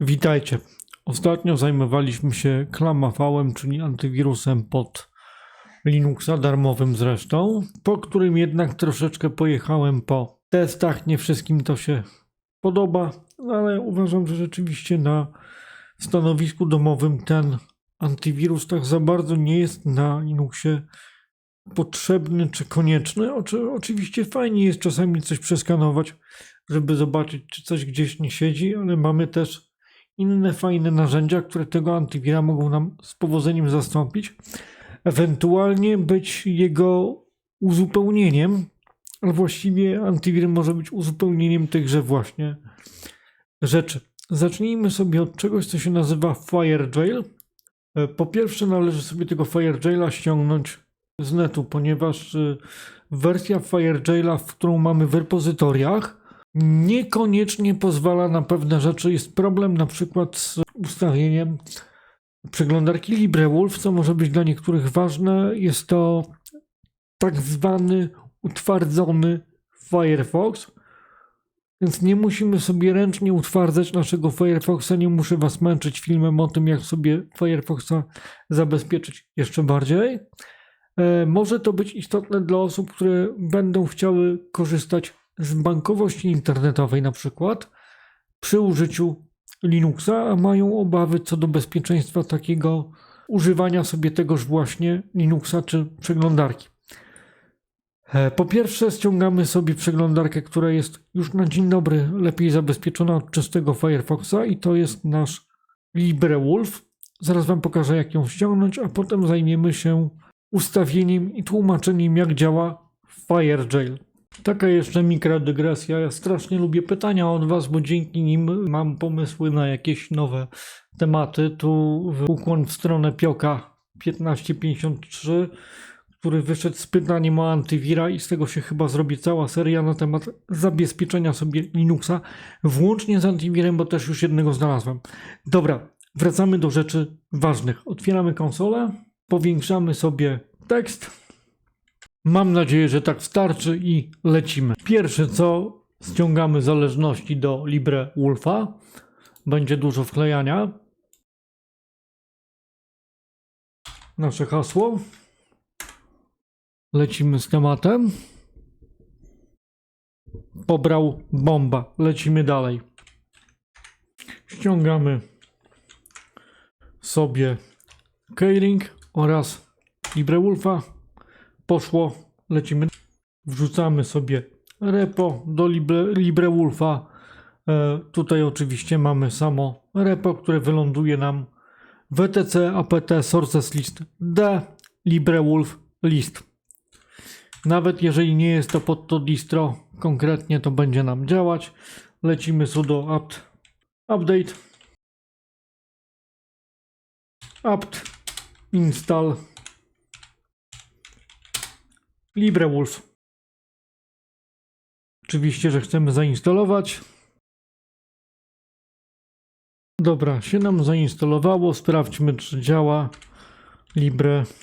Witajcie. Ostatnio zajmowaliśmy się Klamafałem, czyli antywirusem pod Linuxa, darmowym zresztą, po którym jednak troszeczkę pojechałem po testach. Nie wszystkim to się podoba, ale uważam, że rzeczywiście na stanowisku domowym ten antywirus tak za bardzo nie jest na Linuxie potrzebny czy konieczny. Oczy, oczywiście fajnie jest czasami coś przeskanować, żeby zobaczyć, czy coś gdzieś nie siedzi, ale mamy też inne fajne narzędzia, które tego antywira mogą nam z powodzeniem zastąpić, ewentualnie być jego uzupełnieniem, ale właściwie antywir może być uzupełnieniem tychże właśnie rzeczy. Zacznijmy sobie od czegoś, co się nazywa FireJail. E, Po pierwsze należy sobie tego FireJaila ściągnąć z netu, ponieważ e, wersja FireJaila, w którą mamy w repozytoriach, niekoniecznie pozwala na pewne rzeczy. Jest problem na przykład z ustawieniem przeglądarki LibreWolf, co może być dla niektórych ważne. Jest to tak zwany utwardzony Firefox, więc nie musimy sobie ręcznie utwardzać naszego Firefoxa. Nie muszę Was męczyć filmem o tym, jak sobie Firefoxa zabezpieczyć jeszcze bardziej. E, Może to być istotne dla osób, które będą chciały korzystać z bankowości internetowej na przykład przy użyciu Linuxa, a mają obawy co do bezpieczeństwa takiego używania sobie tegoż właśnie Linuxa czy przeglądarki. E, Po pierwsze ściągamy sobie przeglądarkę, która jest już na dzień dobry lepiej zabezpieczona od czystego Firefoxa i to jest nasz LibreWolf. Zaraz Wam pokażę jak ją ściągnąć, a potem zajmiemy się ustawieniem i tłumaczeniem jak działa FireJail. Taka jeszcze mikrodygresja. Ja strasznie lubię pytania od Was, bo dzięki nim mam pomysły na jakieś nowe tematy. Tu ukłon w stronę Pioka 1553, który wyszedł z pytaniem o antywira i z tego się chyba zrobi cała seria na temat zabezpieczenia sobie Linuxa, włącznie z antywirem, bo też już jednego znalazłem. Dobra, wracamy do rzeczy ważnych. Otwieramy konsolę, powiększamy sobie tekst. Mam nadzieję, że tak starczy i lecimy. Pierwsze co ściągamy zależności do LibreWolfa. Będzie dużo wklejania. Nasze hasło. Lecimy z tematem. Pobrał bomba. Lecimy dalej. Ściągamy sobie Keyring oraz LibreWolfa poszło, lecimy. Wrzucamy sobie repo do Libre, LibreWolfa. E, tutaj oczywiście mamy samo repo, które wyląduje nam wtc apt sources list d LibreWolf list. Nawet jeżeli nie jest to pod to distro konkretnie, to będzie nam działać. Lecimy sudo apt update apt install LibreWolf. Oczywiście, że chcemy zainstalować. Dobra, się nam zainstalowało. Sprawdźmy, czy działa LibreWolf.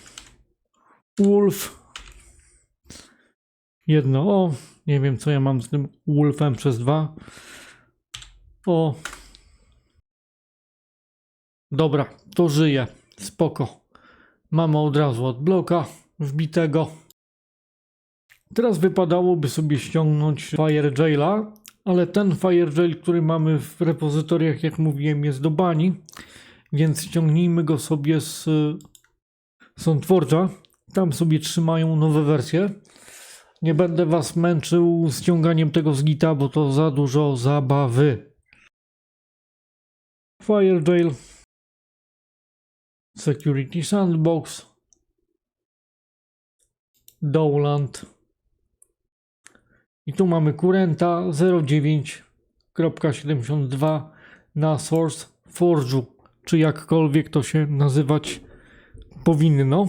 Jedno O. Nie wiem, co ja mam z tym Wolfem przez dwa. O. Dobra, to żyje. Spoko. Mamy od razu od bloka wbitego. Teraz wypadałoby sobie ściągnąć FireJaila, ale ten FireJail, który mamy w repozytoriach, jak mówiłem, jest do bani, więc ściągnijmy go sobie z SoundForge'a. Tam sobie trzymają nowe wersje. Nie będę Was męczył ściąganiem tego z Gita, bo to za dużo zabawy. FireJail Security Sandbox Dowland i tu mamy kurenta 09.72 na Source Forge'u, czy jakkolwiek to się nazywać powinno.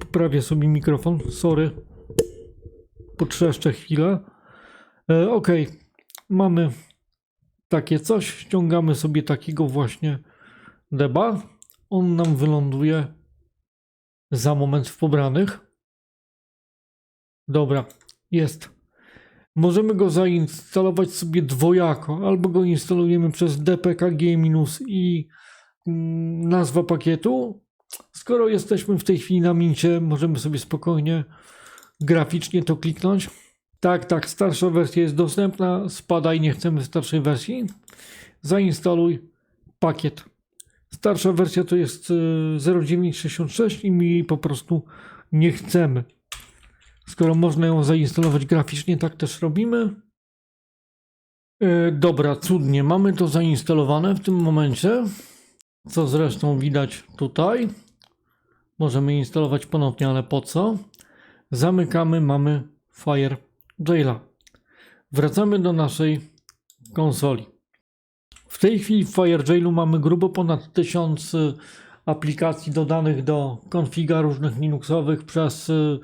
Poprawię sobie mikrofon, sorry. Potrzeszczę chwilę. E, ok, mamy takie coś. Ściągamy sobie takiego właśnie deba. On nam wyląduje za moment w pobranych. Dobra, jest. Możemy go zainstalować sobie dwojako, albo go instalujemy przez dpkg minus i mm, nazwa pakietu. Skoro jesteśmy w tej chwili na mincie, możemy sobie spokojnie graficznie to kliknąć. Tak, tak, starsza wersja jest dostępna. Spadaj, nie chcemy starszej wersji. Zainstaluj pakiet. Starsza wersja to jest y, 0966 i mi po prostu nie chcemy. Skoro można ją zainstalować graficznie, tak też robimy. E, Dobra, cudnie. Mamy to zainstalowane w tym momencie, co zresztą widać tutaj. Możemy instalować ponownie, ale po co? Zamykamy, mamy Fire Jaila. Wracamy do naszej konsoli. W tej chwili w FireJailu mamy grubo ponad 1000 y, aplikacji dodanych do konfiga różnych Linuxowych przez y,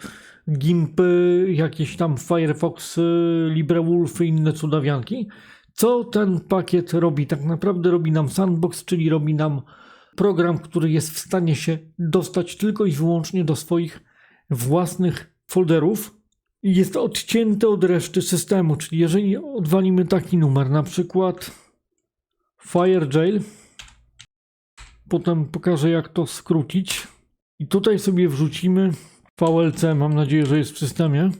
Gimpy, jakieś tam Firefox, y, LibreWolf i inne cudawianki. Co ten pakiet robi? Tak naprawdę robi nam sandbox, czyli robi nam program, który jest w stanie się dostać tylko i wyłącznie do swoich własnych folderów. Jest odcięty od reszty systemu, czyli jeżeli odwalimy taki numer, na przykład FireJail. Potem pokażę, jak to skrócić. I tutaj sobie wrzucimy VLC. Mam nadzieję, że jest w systemie.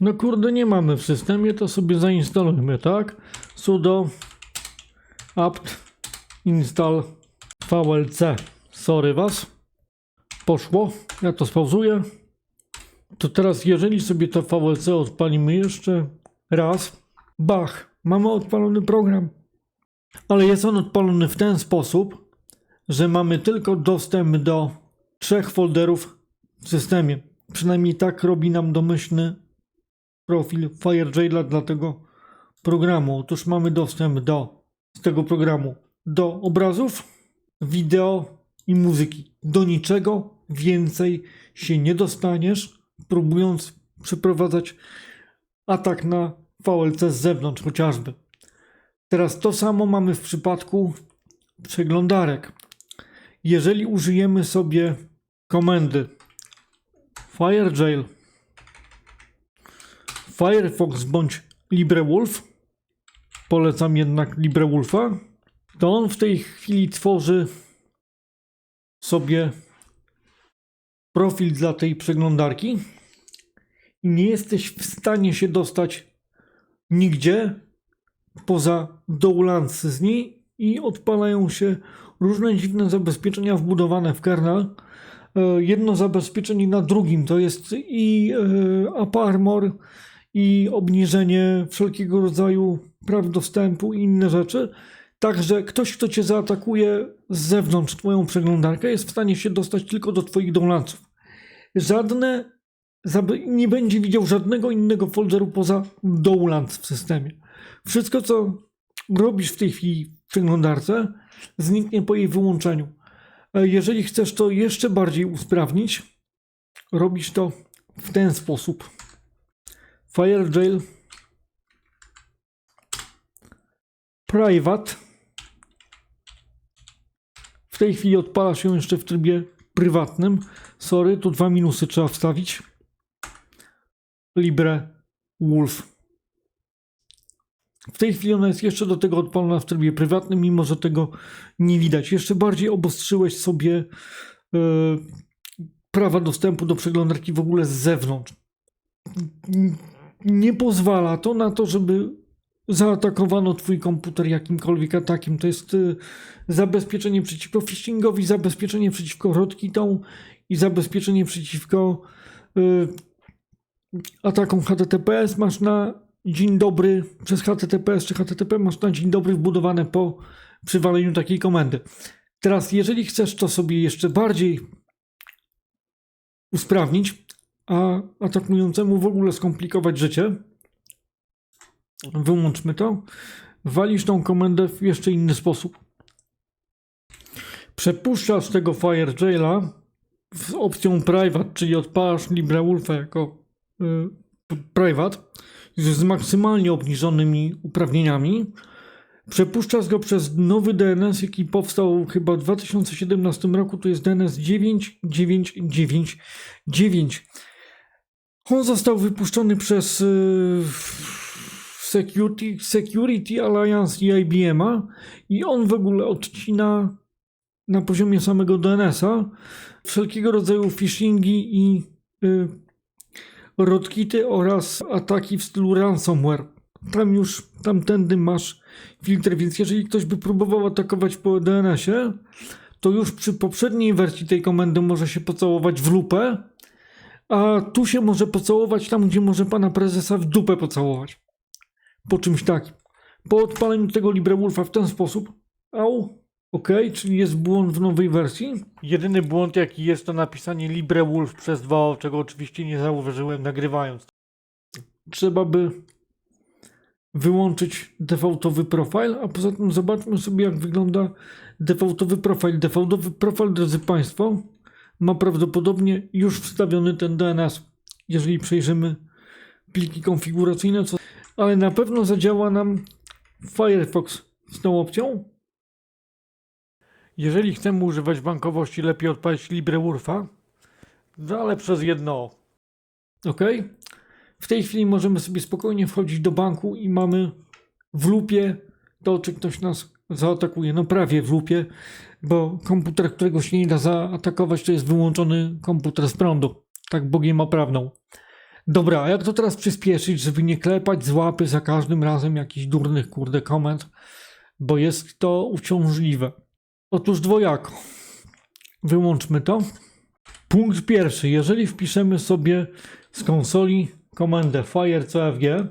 No kurde, nie mamy w systemie, to sobie zainstalujmy, tak? sudo apt install VLC. Sorry was. Poszło. Ja to spauzuję. To teraz, jeżeli sobie to VLC odpalimy jeszcze raz, bach, mamy odpalony program. Ale jest on odpalony w ten sposób, że mamy tylko dostęp do trzech folderów w systemie. Przynajmniej tak robi nam domyślny profil FireJaila dla tego programu. Otóż mamy dostęp do z tego programu do obrazów, wideo i muzyki. Do niczego więcej się nie dostaniesz, próbując przeprowadzać atak na VLC z zewnątrz chociażby. Teraz to samo mamy w przypadku przeglądarek. Jeżeli użyjemy sobie komendy FireJail, Firefox bądź LibreWolf, polecam jednak LibreWolfa, to on w tej chwili tworzy sobie profil dla tej przeglądarki i nie jesteś w stanie się dostać nigdzie poza dołlance z niej i odpalają się różne dziwne zabezpieczenia wbudowane w kernel. E, Jedno zabezpieczenie na drugim to jest i e, AppArmor, i obniżenie wszelkiego rodzaju praw dostępu i inne rzeczy. Także ktoś, kto cię zaatakuje z zewnątrz twoją przeglądarkę, jest w stanie się dostać tylko do twoich dołlanców. Żadne, nie będzie widział żadnego innego folderu poza dołlance w systemie. Wszystko, co robisz w tej chwili w przeglądarce, zniknie po jej wyłączeniu. E, Jeżeli chcesz to jeszcze bardziej usprawnić, robisz to w ten sposób. FireJail Private. W tej chwili odpala się jeszcze w trybie prywatnym. Sorry, tu dwa minusy trzeba wstawić. Libre Wolf. W tej chwili ona jest jeszcze do tego odpalona w trybie prywatnym, mimo że tego nie widać. Jeszcze bardziej obostrzyłeś sobie e, prawa dostępu do przeglądarki w ogóle z zewnątrz. Nie pozwala to na to, żeby zaatakowano twój komputer jakimkolwiek atakiem. To jest e, zabezpieczenie przeciwko phishingowi, zabezpieczenie przeciwko rodkitom i zabezpieczenie przeciwko e, atakom HTTPS. Masz na dzień dobry przez HTTPS czy HTTP masz na dzień dobry wbudowane po przywaleniu takiej komendy. Teraz, jeżeli chcesz to sobie jeszcze bardziej usprawnić, a atakującemu w ogóle skomplikować życie, wyłączmy to, walisz tą komendę w jeszcze inny sposób. Przepuszczasz tego FireJaila z opcją private, czyli odpalasz LibreWolfa jako y, private z maksymalnie obniżonymi uprawnieniami. Przepuszczasz go przez nowy DNS, jaki powstał chyba w 2017 roku. To jest DNS 9.9.9.9. On został wypuszczony przez y, Security, Security Alliance i IBM-a i on w ogóle odcina na poziomie samego DNS-a wszelkiego rodzaju phishingi i y, rodkity oraz ataki w stylu ransomware. Tam już tamtędy masz filtr, więc jeżeli ktoś by próbował atakować po DNS-ie, to już przy poprzedniej wersji tej komendy może się pocałować w lupę, a tu się może pocałować tam, gdzie może pana prezesa w dupę pocałować. Po czymś takim. Po odpaleniu tego LibreWolfa w ten sposób, au, ok, czyli jest błąd w nowej wersji. Jedyny błąd jaki jest to napisanie LibreWolf przez dwa o, czego oczywiście nie zauważyłem nagrywając. Trzeba by wyłączyć defaultowy profil, a poza tym zobaczmy sobie jak wygląda defaultowy profil. Defaultowy profil, drodzy Państwo, ma prawdopodobnie już wstawiony ten DNS. Jeżeli przejrzymy pliki konfiguracyjne, co... ale na pewno zadziała nam Firefox z tą opcją. Jeżeli chcemy używać bankowości, lepiej odpalić LibreWolfa, no ale przez jedno. OK? W tej chwili możemy sobie spokojnie wchodzić do banku i mamy w lupie to, czy ktoś nas zaatakuje. No prawie w lupie, bo komputer, którego się nie da zaatakować, to jest wyłączony komputer z prądu. Tak Bogiem ma prawdą. Dobra, jak to teraz przyspieszyć, żeby nie klepać z łapy za każdym razem jakichś durnych, kurde, komend, bo jest to uciążliwe. Otóż dwojako. Wyłączmy to. Punkt pierwszy. Jeżeli wpiszemy sobie z konsoli komendę fire cfg,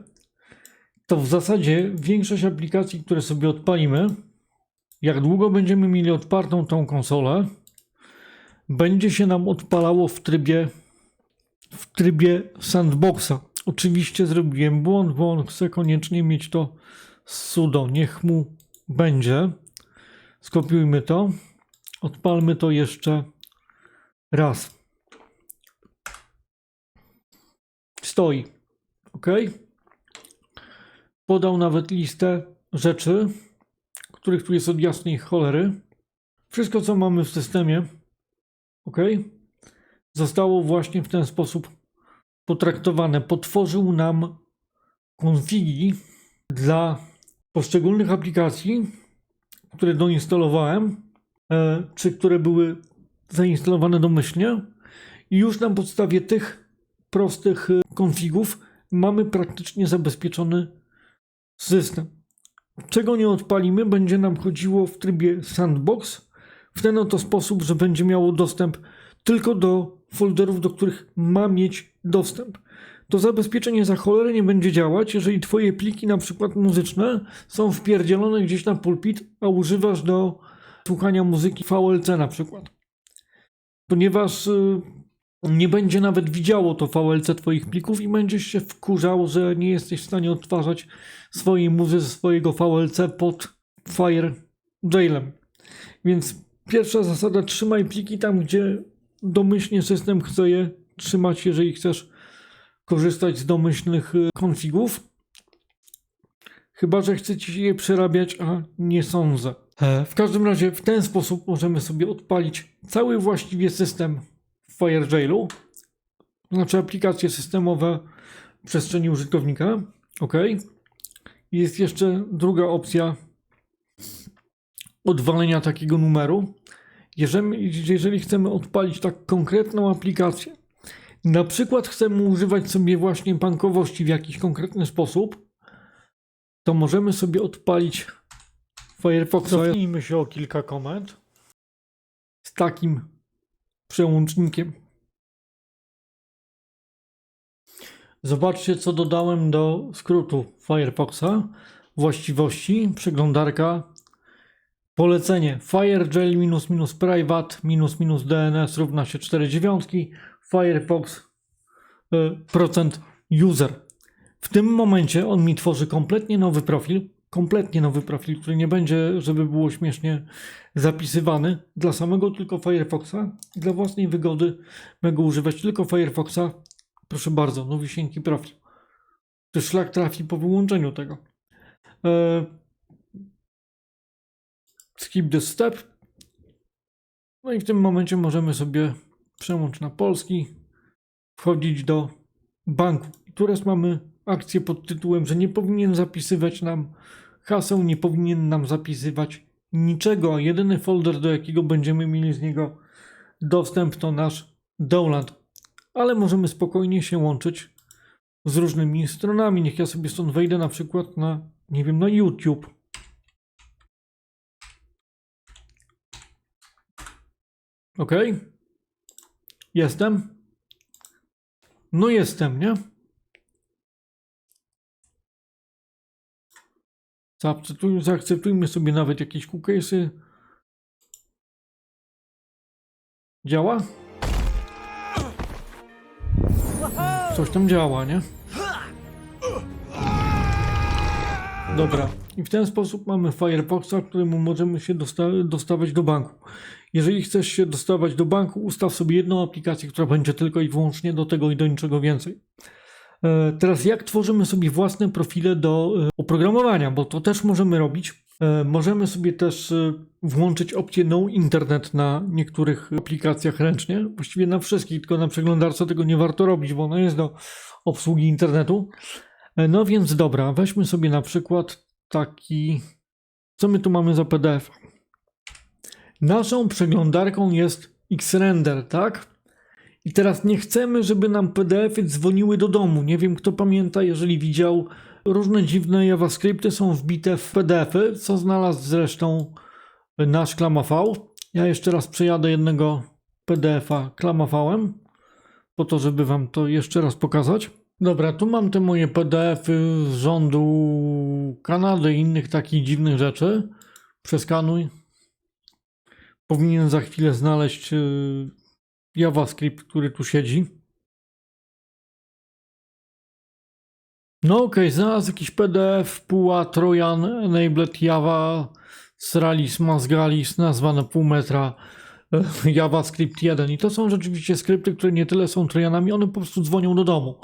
to w zasadzie większość aplikacji, które sobie odpalimy, jak długo będziemy mieli odpartą tą konsolę, będzie się nam odpalało w trybie w trybie sandboxa. Oczywiście zrobiłem błąd, bo on chce koniecznie mieć to z sudo. Niech mu będzie. Skopiujmy to. Odpalmy to jeszcze raz. Stoi. OK. Podał nawet listę rzeczy, których tu jest od jasnej cholery. Wszystko, co mamy w systemie, OK, zostało właśnie w ten sposób potraktowane. Potworzył nam konfigi dla poszczególnych aplikacji, które doinstalowałem, e, czy które były zainstalowane domyślnie. I już na podstawie tych prostych e, konfigów mamy praktycznie zabezpieczony system. Czego nie odpalimy, będzie nam chodziło w trybie sandbox w ten oto sposób, że będzie miało dostęp tylko do folderów, do których ma mieć dostęp. To zabezpieczenie za cholerę nie będzie działać, jeżeli twoje pliki, na przykład muzyczne, są wpierdzielone gdzieś na pulpit, a używasz do słuchania muzyki VLC na przykład. Ponieważ y, nie będzie nawet widziało to VLC twoich plików i będziesz się wkurzał, że nie jesteś w stanie odtwarzać swojej muzy ze swojego VLC pod Fire Jailem. Więc pierwsza zasada, trzymaj pliki tam, gdzie domyślnie system chce je trzymać, jeżeli chcesz korzystać z domyślnych y, konfigów. Chyba, że chcecie je przerabiać, a nie sądzę. E, W każdym razie w ten sposób możemy sobie odpalić cały właściwie system w FireJailu, znaczy aplikacje systemowe w przestrzeni użytkownika. OK. Jest jeszcze druga opcja odwalenia takiego numeru. Jeżeli, jeżeli chcemy odpalić tak konkretną aplikację, na przykład chcemy używać sobie właśnie bankowości w jakiś konkretny sposób, to możemy sobie odpalić Firefoxa. Cofnijmy się o kilka komend z takim przełącznikiem. Zobaczcie, co dodałem do skrótu Firefoxa. Właściwości, przeglądarka, polecenie firegel minus minus private minus minus DNS równa się 4 dziewiątki, Firefox y, procent user. W tym momencie on mi tworzy kompletnie nowy profil, kompletnie nowy profil, który nie będzie, żeby było śmiesznie, zapisywany dla samego tylko Firefoxa. Dla własnej wygody mogę używać tylko Firefoxa. Proszę bardzo, nowisieńki profil. To szlak trafi po wyłączeniu tego. E, skip this step. No i w tym momencie możemy sobie przełącz na polski, wchodzić do banku. I teraz mamy akcję pod tytułem, że nie powinien zapisywać nam haseł, nie powinien nam zapisywać niczego, a jedyny folder, do jakiego będziemy mieli z niego dostęp, to nasz download. Ale możemy spokojnie się łączyć z różnymi stronami. Niech ja sobie stąd wejdę na przykład na, nie wiem, na YouTube. Ok. Jestem. No jestem, nie? Zaakceptuj, zaakceptujmy sobie nawet jakieś cookie'sy. Działa? Coś tam działa, nie? Dobra. I w ten sposób mamy Firefoxa, któremu możemy się dosta- dostawać do banku. Jeżeli chcesz się dostawać do banku, ustaw sobie jedną aplikację, która będzie tylko i wyłącznie do tego i do niczego więcej. E, Teraz jak tworzymy sobie własne profile do e, oprogramowania, bo to też możemy robić. E, Możemy sobie też włączyć opcję No Internet na niektórych aplikacjach ręcznie. Właściwie na wszystkich, tylko na przeglądarce tego nie warto robić, bo ona jest do obsługi internetu. No więc dobra, weźmy sobie na przykład taki. Co my tu mamy za PDF? Naszą przeglądarką jest Xrender, tak? I teraz nie chcemy, żeby nam PDF-y dzwoniły do domu. Nie wiem, kto pamięta, jeżeli widział, różne dziwne JavaScripty są wbite w PDF-y, co znalazł zresztą nasz KlamaV. Ja jeszcze raz przejadę jednego PDF-a KlamaV-em, po to, żeby wam to jeszcze raz pokazać. Dobra, tu mam te moje PDF-y z rządu Kanady i innych takich dziwnych rzeczy. Przeskanuj. Powinien za chwilę znaleźć yy, JavaScript, który tu siedzi. No okej, znalazł jakiś PDF, Puła, Trojan, Enabled Java, Sralis, Mazgalis, nazwa na pół metra, e, JavaScript 1. I to są rzeczywiście skrypty, które nie tyle są Trojanami, one po prostu dzwonią do domu.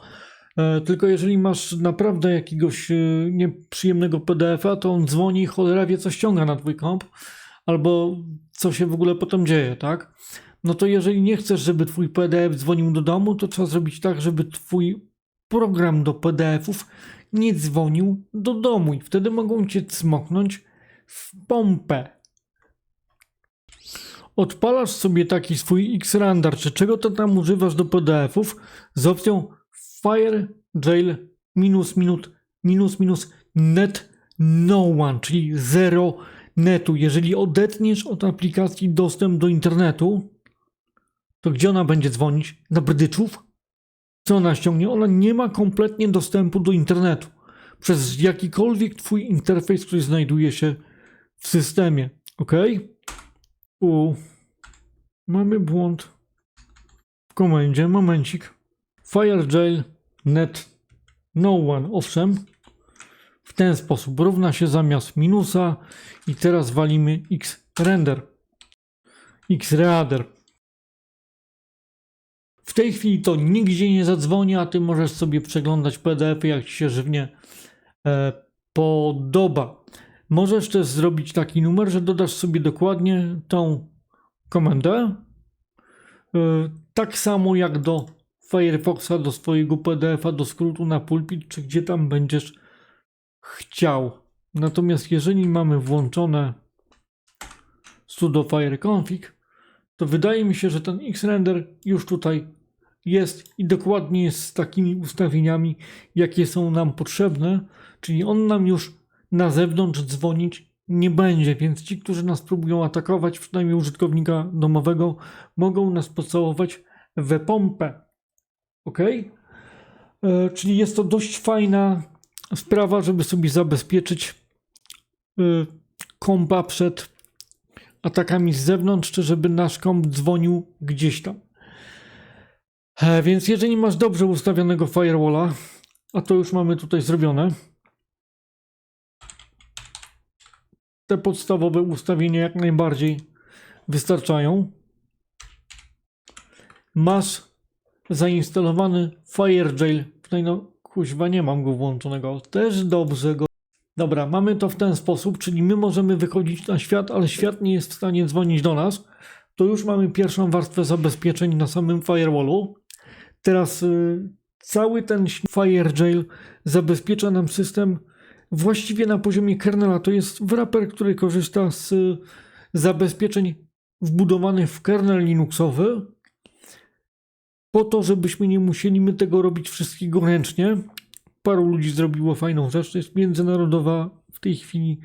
E, Tylko jeżeli masz naprawdę jakiegoś e, nieprzyjemnego PDF-a, to on dzwoni i cholera wie, co ściąga na twój komp, albo co się w ogóle potem dzieje, tak? No to jeżeli nie chcesz, żeby twój PDF dzwonił do domu, to trzeba zrobić tak, żeby twój program do PDF-ów nie dzwonił do domu i wtedy mogą cię cmoknąć w pompę. Odpalasz sobie taki swój Xrandar, czy czego to tam używasz do PDF-ów z opcją Fire Jail minus minut minus minus net no one, czyli zero netu. Jeżeli odetniesz od aplikacji dostęp do internetu, to gdzie ona będzie dzwonić? Na brdyczów? Co ona ściągnie? Ona nie ma kompletnie dostępu do internetu przez jakikolwiek twój interfejs, który znajduje się w systemie. Ok? U. Mamy błąd w komendzie. Momencik. Firejail net no one. Owszem. Ten sposób równa się zamiast minusa i teraz walimy x render. x reader. W tej chwili to nigdzie nie zadzwoni, a ty możesz sobie przeglądać PDF-y, jak ci się żywnie e, podoba. Możesz też zrobić taki numer, że dodasz sobie dokładnie tą komendę. E, tak samo jak do Firefoxa, do swojego PDF-a, do skrótu na pulpit, czy gdzie tam będziesz chciał. Natomiast jeżeli mamy włączone sudo fireconfig, to wydaje mi się, że ten Xrender już tutaj jest i dokładnie jest z takimi ustawieniami, jakie są nam potrzebne, czyli on nam już na zewnątrz dzwonić nie będzie, więc ci, którzy nas próbują atakować, przynajmniej użytkownika domowego, mogą nas pocałować we pompę. Ok? E, czyli jest to dość fajna sprawa, żeby sobie zabezpieczyć e, kompa przed atakami z zewnątrz, czy żeby nasz komp dzwonił gdzieś tam. E, Więc jeżeli masz dobrze ustawionego firewalla, a to już mamy tutaj zrobione, te podstawowe ustawienia jak najbardziej wystarczają. Masz zainstalowany FireJail. No, kuźwa, nie mam go włączonego. Też dobrze go. Dobra, mamy to w ten sposób, czyli my możemy wychodzić na świat, ale świat nie jest w stanie dzwonić do nas. To już mamy pierwszą warstwę zabezpieczeń na samym firewallu. Teraz y, cały ten FireJail zabezpiecza nam system właściwie na poziomie kernela. To jest wrapper, który korzysta z y, zabezpieczeń wbudowanych w kernel Linuxowy, po to, żebyśmy nie musieli my tego robić wszystkiego ręcznie. Paru ludzi zrobiło fajną rzecz. To jest międzynarodowa w tej chwili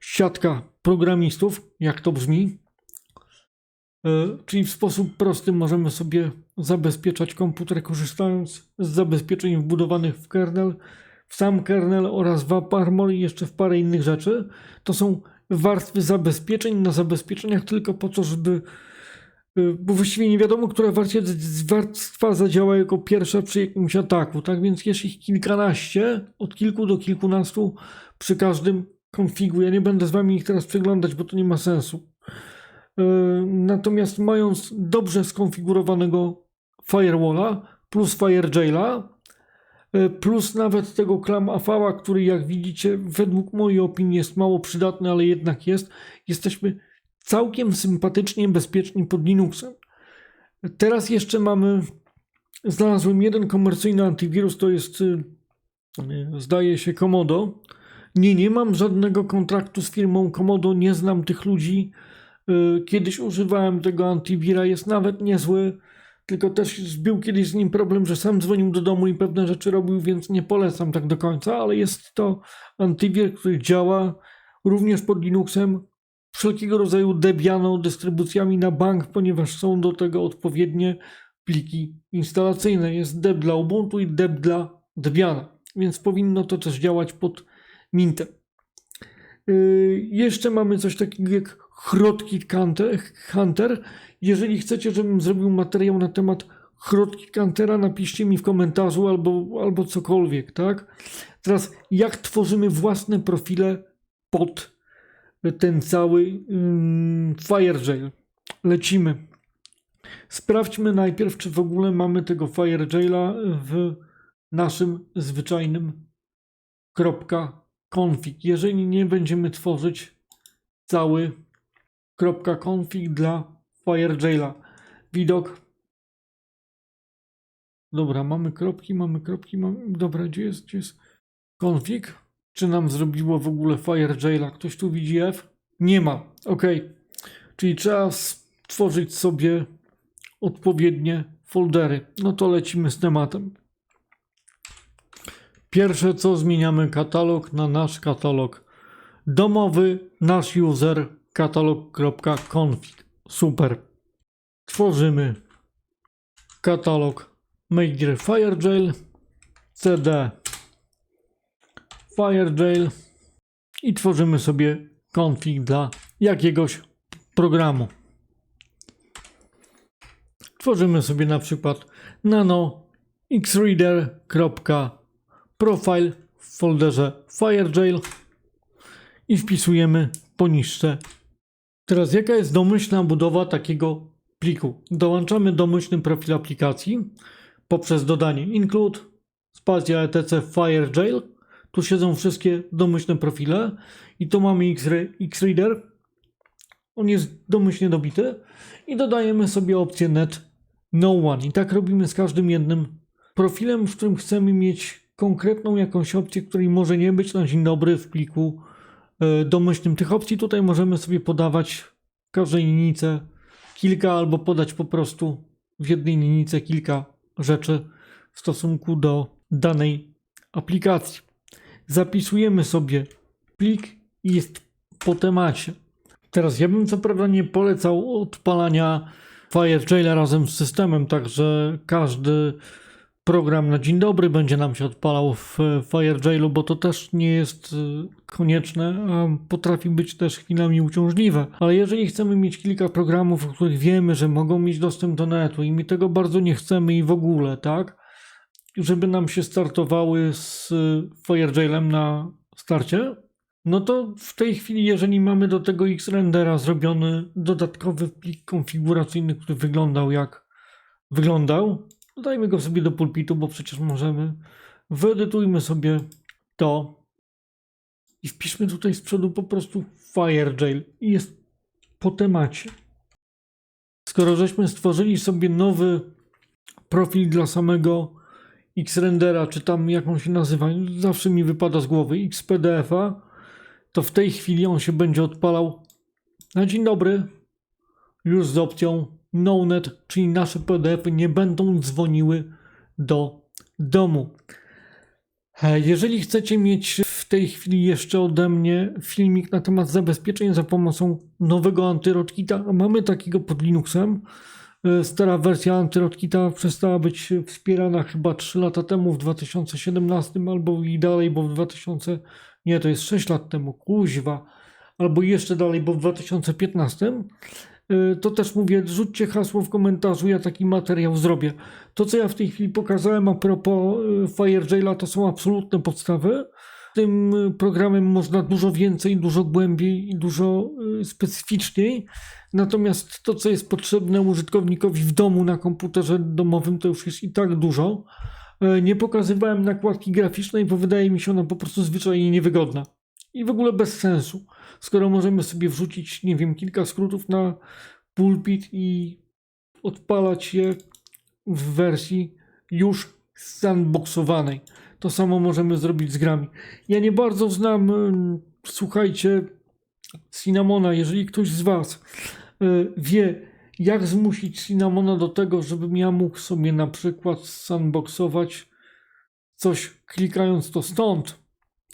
siatka programistów, jak to brzmi. E, Czyli w sposób prosty możemy sobie zabezpieczać komputer korzystając z zabezpieczeń wbudowanych w kernel, w sam kernel oraz w AppArmor i jeszcze w parę innych rzeczy. To są warstwy zabezpieczeń na zabezpieczeniach tylko po to, żeby bo właściwie nie wiadomo, która warstwa, zadziała jako pierwsza przy jakimś ataku, tak więc jest ich kilkanaście, od kilku do kilkunastu przy każdym konfigu. Ja nie będę z wami ich teraz przeglądać, bo to nie ma sensu. Yy, Natomiast mając dobrze skonfigurowanego firewalla plus FireJaila, yy, plus nawet tego ClamAV-a, który jak widzicie według mojej opinii jest mało przydatny, ale jednak jest, jesteśmy całkiem sympatycznie bezpieczni pod Linuxem. Teraz jeszcze mamy, znalazłem jeden komercyjny antywirus, to jest y, y, zdaje się Komodo. Nie, nie mam żadnego kontraktu z firmą Komodo, nie znam tych ludzi. Y, Kiedyś używałem tego antywira, jest nawet niezły, tylko też był kiedyś z nim problem, że sam dzwonił do domu i pewne rzeczy robił, więc nie polecam tak do końca, ale jest to antywir, który działa również pod Linuxem, wszelkiego rodzaju Debianą, dystrybucjami na bank, ponieważ są do tego odpowiednie pliki instalacyjne. Jest deb dla Ubuntu i deb dla Debiana, więc powinno to też działać pod Mintem. Yy, jeszcze mamy coś takiego jak Hrotkit Hunter-. Jeżeli chcecie, żebym zrobił materiał na temat Hrotkit Huntera, napiszcie mi w komentarzu albo, albo cokolwiek, tak? Teraz, jak tworzymy własne profile pod ten cały mm, FireJail. Lecimy. Sprawdźmy najpierw, czy w ogóle mamy tego FireJaila w naszym zwyczajnym .config. Jeżeli nie będziemy tworzyć cały .config dla FireJaila. Widok. Dobra, mamy kropki, mamy kropki, mamy... Dobra, gdzie jest, gdzie jest config? Czy nam zrobiło w ogóle FireJaila? Ktoś tu widzi F? Nie ma. Ok. Czyli trzeba stworzyć sobie odpowiednie foldery. No to lecimy z tematem. Pierwsze co zmieniamy katalog na nasz katalog domowy, nasz user katalog.config. Super. Tworzymy katalog Make FireJail cd FireJail i tworzymy sobie config dla jakiegoś programu. Tworzymy sobie na przykład nano xreader.profile w folderze FireJail i wpisujemy poniższe. Teraz jaka jest domyślna budowa takiego pliku? Dołączamy domyślny profil aplikacji poprzez dodanie include spacja etc FireJail tu siedzą wszystkie domyślne profile i tu mamy Xreader. On jest domyślnie dobity i dodajemy sobie opcję net no one. I tak robimy z każdym jednym profilem, w którym chcemy mieć konkretną jakąś opcję, której może nie być na dzień dobry w pliku e, domyślnym. Tych opcji tutaj możemy sobie podawać w każdej linijce kilka albo podać po prostu w jednej linijce kilka rzeczy w stosunku do danej aplikacji zapisujemy sobie plik i jest po temacie. Teraz ja bym co prawda nie polecał odpalania FireJaila razem z systemem, także każdy program na dzień dobry będzie nam się odpalał w FireJailu, bo to też nie jest y, konieczne, a potrafi być też chwilami uciążliwe. Ale jeżeli chcemy mieć kilka programów, o których wiemy, że mogą mieć dostęp do netu i my tego bardzo nie chcemy i w ogóle, tak? Żeby nam się startowały z FireJailem na starcie, no to w tej chwili, jeżeli mamy do tego Xrendera zrobiony dodatkowy plik konfiguracyjny, który wyglądał jak wyglądał, dodajmy go sobie do pulpitu, bo przecież możemy. Wyedytujmy sobie to i wpiszmy tutaj z przodu po prostu FireJail i jest po temacie. Skoro żeśmy stworzyli sobie nowy profil dla samego Xrendera, czy tam jak on się nazywa, zawsze mi wypada z głowy, XPDF-a, to w tej chwili on się będzie odpalał na dzień dobry, już z opcją NoNet, czyli nasze PDF-y nie będą dzwoniły do domu. E, Jeżeli chcecie mieć w tej chwili jeszcze ode mnie filmik na temat zabezpieczeń za pomocą nowego antyrotkita, a mamy takiego pod Linuxem. E, Stara wersja antyrotkita przestała być wspierana chyba 3 lata temu, w 2017 albo i dalej, bo w 2000, nie to jest 6 lat temu, kuźwa, albo jeszcze dalej, bo w 2015. E, To też mówię, rzućcie hasło w komentarzu, ja taki materiał zrobię. To, co ja w tej chwili pokazałem a propos y, FireJaila, to są absolutne podstawy. Tym y, programem można dużo więcej, dużo głębiej i dużo y, specyficzniej. Natomiast to, co jest potrzebne użytkownikowi w domu na komputerze domowym, to już jest i tak dużo. E, Nie pokazywałem nakładki graficznej, bo wydaje mi się ona po prostu zwyczajnie niewygodna. I w ogóle bez sensu. Skoro możemy sobie wrzucić, nie wiem, kilka skrótów na pulpit i odpalać je w wersji już sandboxowanej. To samo możemy zrobić z grami. Ja nie bardzo znam, ym, słuchajcie, Cinnamona. Jeżeli ktoś z Was y, wie, jak zmusić Cinnamona do tego, żebym ja mógł sobie na przykład sandboxować coś klikając to stąd,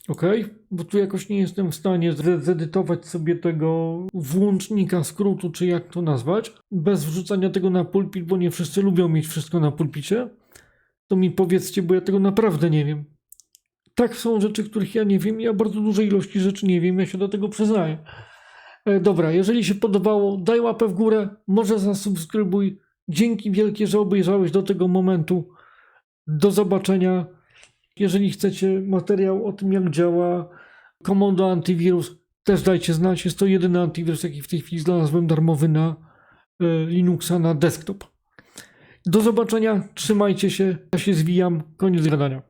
ok? Bo tu jakoś nie jestem w stanie zedytować sobie tego włącznika skrótu, czy jak to nazwać, bez wrzucania tego na pulpit, bo nie wszyscy lubią mieć wszystko na pulpicie. To mi powiedzcie, bo ja tego naprawdę nie wiem. Tak są rzeczy, których ja nie wiem. Ja bardzo dużej ilości rzeczy nie wiem. Ja się do tego przyznaję. E, dobra, jeżeli się podobało, daj łapę w górę, może zasubskrybuj. Dzięki wielkie, że obejrzałeś do tego momentu. Do zobaczenia. Jeżeli chcecie materiał o tym, jak działa komando antywirus, też dajcie znać. Jest to jedyny antywirus, jaki w tej chwili znalazłem darmowy na e, Linuxa na desktop. Do zobaczenia, trzymajcie się, ja się zwijam, koniec gadania.